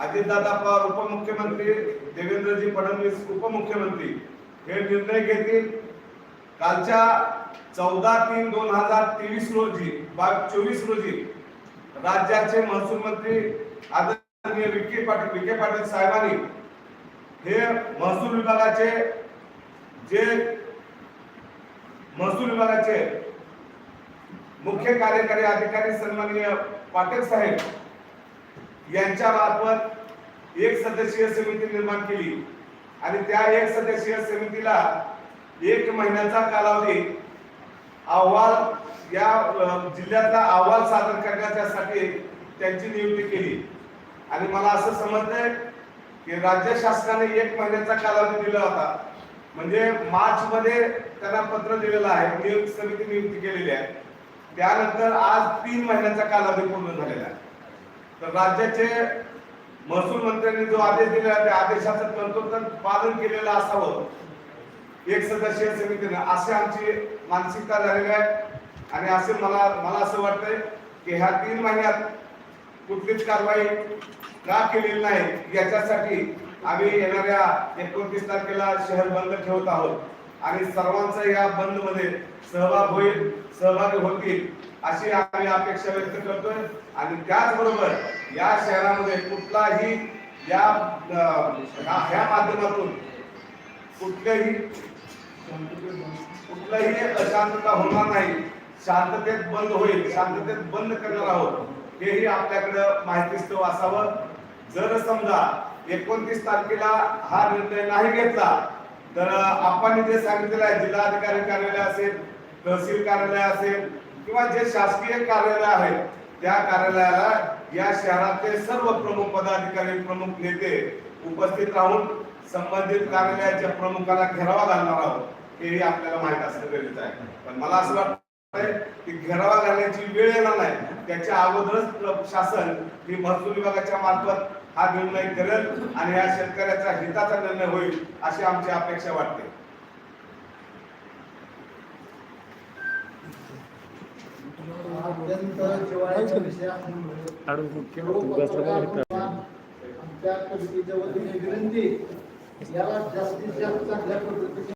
अजितदादा पवार उपमुख्यमंत्री देवेंद्रजी फडणवीस उपमुख्यमंत्री हे निर्णय घेतील. कालच्या चौदा तीन दोन हजार तेवीस रोजी बा चोवीस रोजी राज्याचे महसूल मंत्री आदरणीय विखे पाटील विखे पाटील साहेबांनी हे महसूल विभागाचे जे महसूल विभागाचे मुख्य कार्यकारी अधिकारी सन्माननीय पाटील साहेब यांच्या मार्फत एक सदस्यीय समिती निर्माण केली. आणि त्या एक सदस्यीय समितीला एक महिन्याचा कालावधी अहवाल या जिल्ह्यातला अहवाल सादर करण्यासाठी त्यांची नियुक्ती केली. आणि मला असं समजतंय की राज्य शासनाने एक महिन्याचा कालावधी दिला होता. म्हणजे मार्च मध्ये त्यांना पत्र दिलेलं आहे नियुक्त समिती नियुक्ती केलेली आहे. त्यानंतर आज तीन महिन्याचा कालावधी पूर्ण झालेला आहे. तर राज्याचे महसूल मंत्र्यांनी जो आदेश दिला त्या आदेशाचं तंतोतंत पालन केलेलं असावं. एक सदस्यीय समितीनं. असे आमची मानसिकता झालेली आहे. आणि असे मला मला असं वाटतंय की ह्या तीन महिन्यात कुठलीच कारवाई का केलेली नाही याच्यासाठी आम्ही येणाऱ्या एकोणतीस तारखेला शहर बंद ठेवत आहोत. आणि सर्वांचा या बंदमध्ये सहभाग होईल सहभागी होतील. अशी आम्ही अपेक्षा व्यक्त करतोय. आणि त्याचबरोबर या शहरामध्ये कुठलाही या ह्या ह्या माध्यमातून कुठल्याही कुठलाही अशांतता होणार नाही. शांततेत बंद होईल. शांततेत बंद करणार आहोत. हेही आपल्याकडं माहितीस्तव असावं. जर समजा एकोणतीस तारखेला हा निर्णय नाही घेतला तर आपण जे सांगितलेलं आहे जिल्हाधिकारी कार्यालय असेल तहसील कार्यालय असेल किंवा जे शासकीय कार्यालय आहेत त्या कार्यालयाला या शहरातले सर्व प्रमुख पदाधिकारी प्रमुख नेते उपस्थित राहून संबंधित कार्यालयाच्या प्रमुखाला घेरावा घालणार आहोत हेही आपल्याला माहीत असणं गरजेचं आहे. पण मला असं वाटतंय की घेरावा घालण्याची वेळ येणार नाही. त्याच्या अगोदरच शासन ही महसूल विभागाच्या मार्फत हा निर्णय करेल आणि या शेतकऱ्याचा हिताचा निर्णय होईल अशी आमची अपेक्षा वाटते. आमच्या कमिटीच्या वतीने विनंती याला जास्तीत जास्त चांगल्या पद्धतीने